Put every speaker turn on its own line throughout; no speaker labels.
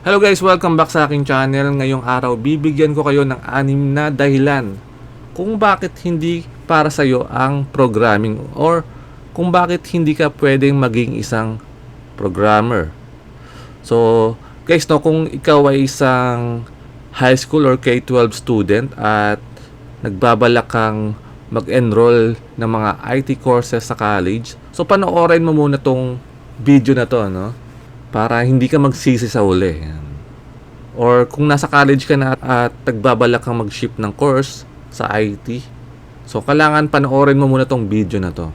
Hello guys, welcome back sa aking channel. Ngayong araw, bibigyan ko kayo ng anim na dahilan kung bakit hindi para sa'yo ang programming or kung bakit hindi ka pwedeng maging isang programmer. So, guys, no, kung ikaw ay isang high school or K-12 student at nagbabalak kang mag-enroll ng mga IT courses sa college, so panoorin mo muna tong video na to, no? Para hindi ka magsisi sa uli. Yan. Or kung nasa college ka na at, at nagbabalak kang mag-ship ng course sa IT, so kailangan panoorin mo muna tong video na to.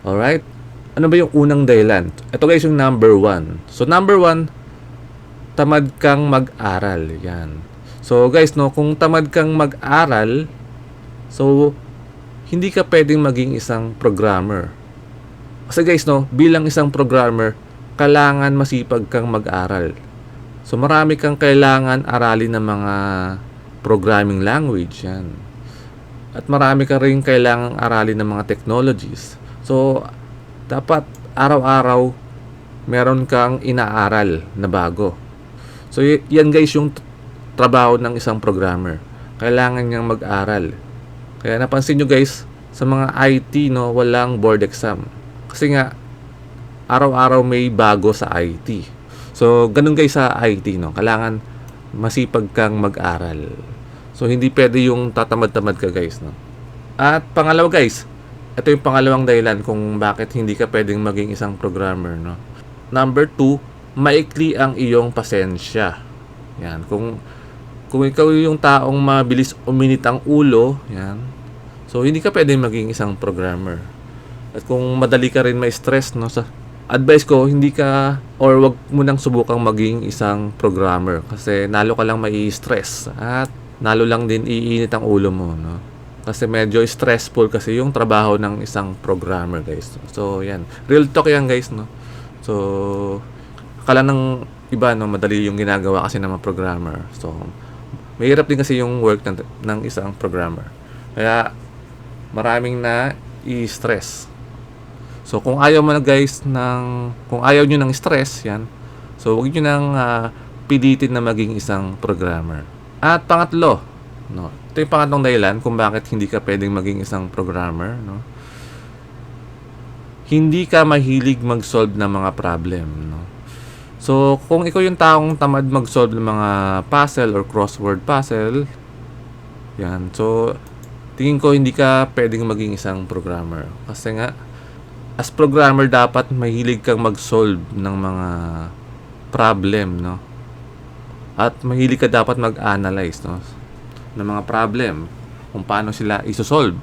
Alright? Ano ba yung unang dahilan? Ito guys yung number one. So number one, tamad kang mag-aral. Yan. So guys, no, kung tamad kang mag-aral, so hindi ka pwedeng maging isang programmer. Kasi guys, no, bilang isang programmer, kailangan masipag kang mag-aral. So marami kang kailangan aralin ng mga programming language yan. At marami ka rin kailangang aralin ng mga technologies. So dapat araw-araw meron kang inaaral na bago. So yan guys yung trabaho ng isang programmer. Kailangan niyang mag-aral. Kaya napansin nyo guys, sa mga IT no, walang board exam. Kasi nga araw-araw may bago sa IT. So, ganun guys sa IT, no? Kailangan masipag kang mag-aral. So, hindi pwede yung tatamad-tamad ka guys, no? At pangalawa guys, ito yung pangalawang dahilan kung bakit hindi ka pwedeng maging isang programmer, no? Number two, maikli ang iyong pasensya. Yan, kung kung ikaw yung taong mabilis uminit ang ulo, yan. So, hindi ka pwedeng maging isang programmer. At kung madali ka rin may stress, no, sa advice ko, hindi ka or wag mo nang subukang maging isang programmer kasi nalo ka lang mai-stress at nalo lang din iinit ang ulo mo, no. Kasi medyo stressful kasi yung trabaho ng isang programmer, guys. So, yan. Real talk yan, guys, no. So, akala ng iba, no, madali yung ginagawa kasi ng mga programmer. So, mahirap din kasi yung work ng, ng isang programmer. Kaya, maraming na i-stress. So kung ayaw mo na guys ng kung ayaw niyo ng stress, yan. So huwag niyo nang ah, pilitin na maging isang programmer. At pangatlo, no. Ito yung pangatlong dahilan kung bakit hindi ka pwedeng maging isang programmer, no. Hindi ka mahilig mag-solve ng mga problem, no. So kung ikaw yung taong tamad mag-solve ng mga puzzle or crossword puzzle, yan. So tingin ko hindi ka pwedeng maging isang programmer kasi nga as programmer dapat mahilig kang mag-solve ng mga problem, no? At mahilig ka dapat mag-analyze, no? ng mga problem kung paano sila isosolve.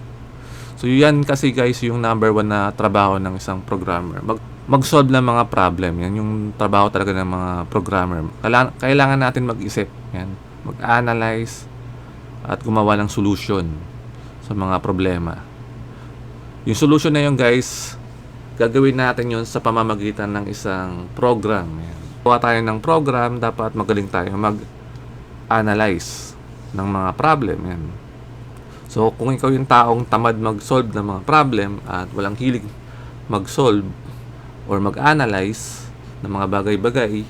So yan kasi guys yung number one na trabaho ng isang programmer. Mag mag-solve ng mga problem. Yan yung trabaho talaga ng mga programmer. Kailangan, kailangan natin mag-isip. Yan. Mag-analyze at gumawa ng solution sa mga problema. Yung solution na yun guys, gagawin natin yon sa pamamagitan ng isang program. Gawa tayo ng program, dapat magaling tayo mag-analyze ng mga problem. Yan. So, kung ikaw yung taong tamad mag-solve ng mga problem at walang hilig mag-solve or mag-analyze ng mga bagay-bagay,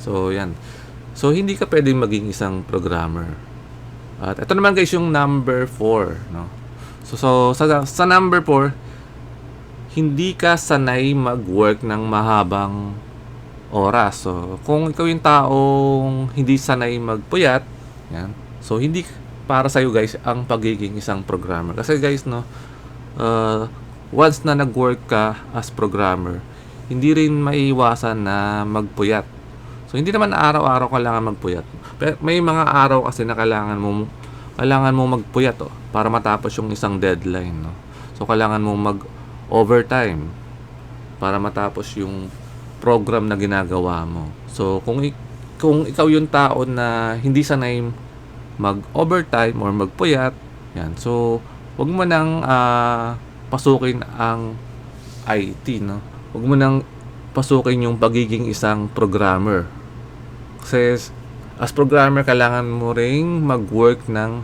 so yan. So, hindi ka pwedeng maging isang programmer. At ito naman guys yung number 4, no? So, so sa, sa number 4, hindi ka sanay mag-work ng mahabang oras. So, kung ikaw yung taong hindi sanay magpuyat, yan. So, hindi para sa'yo guys ang pagiging isang programmer. Kasi guys, no, uh, once na nag-work ka as programmer, hindi rin maiiwasan na magpuyat. So, hindi naman araw-araw kailangan magpuyat. Pero may mga araw kasi na kailangan mo kailangan mo magpuyat oh, para matapos yung isang deadline, no. So, kailangan mo mag overtime para matapos yung program na ginagawa mo. So, kung kung ikaw yung tao na hindi sanay mag-overtime or magpuyat, yan. So, wag mo nang ah, pasukin ang IT, no? Wag mo nang pasukin yung pagiging isang programmer. Kasi as programmer, kailangan mo ring mag-work ng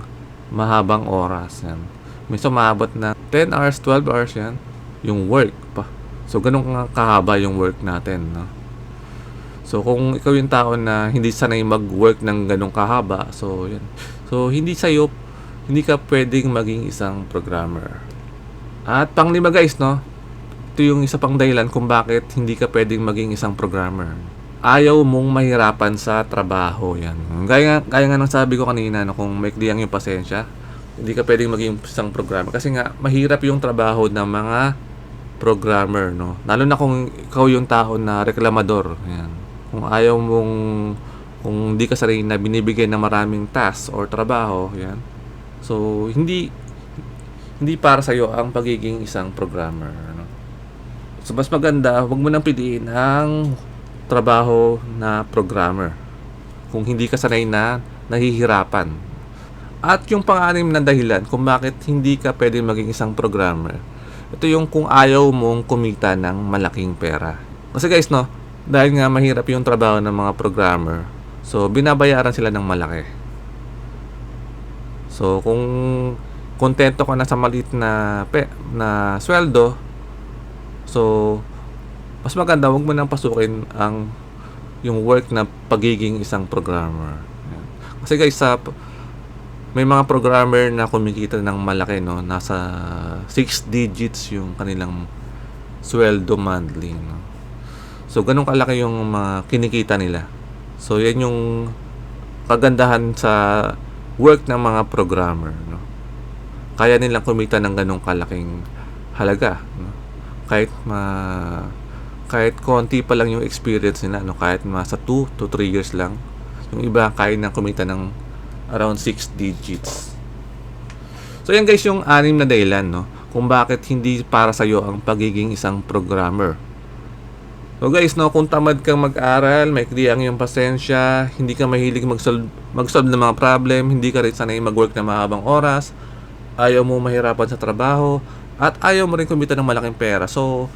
mahabang oras. Yan. Minsan maabot na 10 hours, 12 hours yan yung work pa. So, ganun nga kahaba yung work natin, no? So kung ikaw yung tao na hindi sanay mag-work ng ganong kahaba, so yan. So hindi sa'yo, hindi ka pwedeng maging isang programmer. At panglima guys, no? Ito yung isa pang dahilan kung bakit hindi ka pwedeng maging isang programmer. Ayaw mong mahirapan sa trabaho yan. Gaya, gaya nga ng sabi ko kanina, no, kung may kliyang yung pasensya, hindi ka pwedeng maging isang programmer. Kasi nga, mahirap yung trabaho ng mga programmer, no? Lalo na kung ikaw yung tao na reklamador. Yan. Kung ayaw mong, kung hindi ka sanay na binibigay ng maraming task or trabaho, yan. So, hindi, hindi para sa'yo ang pagiging isang programmer. Ano? So, mas maganda, wag mo nang piliin ang trabaho na programmer. Kung hindi ka sanay na nahihirapan. At yung pang-anim na dahilan kung bakit hindi ka pwedeng maging isang programmer, ito yung kung ayaw mong kumita ng malaking pera. Kasi guys, no, dahil nga mahirap yung trabaho ng mga programmer, so binabayaran sila ng malaki. So, kung kontento ka na sa maliit na pe, na sweldo, so mas maganda wag mo nang pasukin ang yung work na pagiging isang programmer. Kasi guys, sa may mga programmer na kumikita ng malaki, no? Nasa 6 digits yung kanilang sweldo monthly, no? So, ganun kalaki yung mga kinikita nila. So, yan yung kagandahan sa work ng mga programmer, no? Kaya nilang kumita ng ganung kalaking halaga, no? Kahit ma kahit konti pa lang yung experience nila, no? Kahit mga sa 2 to 3 years lang. Yung iba kaya nang kumita ng around 6 digits. So yan guys yung anim na dahilan no kung bakit hindi para sa iyo ang pagiging isang programmer. So guys no kung tamad kang mag-aral, may ang yung pasensya, hindi ka mahilig mag-solve, mag-solve ng mga problem, hindi ka rin sanay mag-work na mahabang oras, ayaw mo mahirapan sa trabaho, at ayaw mo rin kumita ng malaking pera. So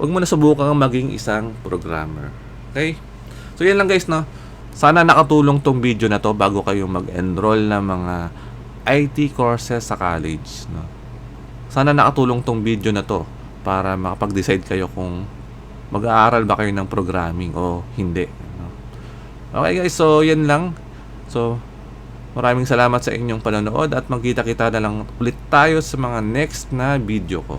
wag mo na subukang maging isang programmer. Okay? So yan lang guys no. Sana nakatulong tong video na to bago kayo mag-enroll ng mga IT courses sa college. No? Sana nakatulong tong video na to para makapag-decide kayo kung mag-aaral ba kayo ng programming o hindi. No? Okay guys, so yan lang. So, maraming salamat sa inyong panonood at magkita-kita na lang ulit tayo sa mga next na video ko.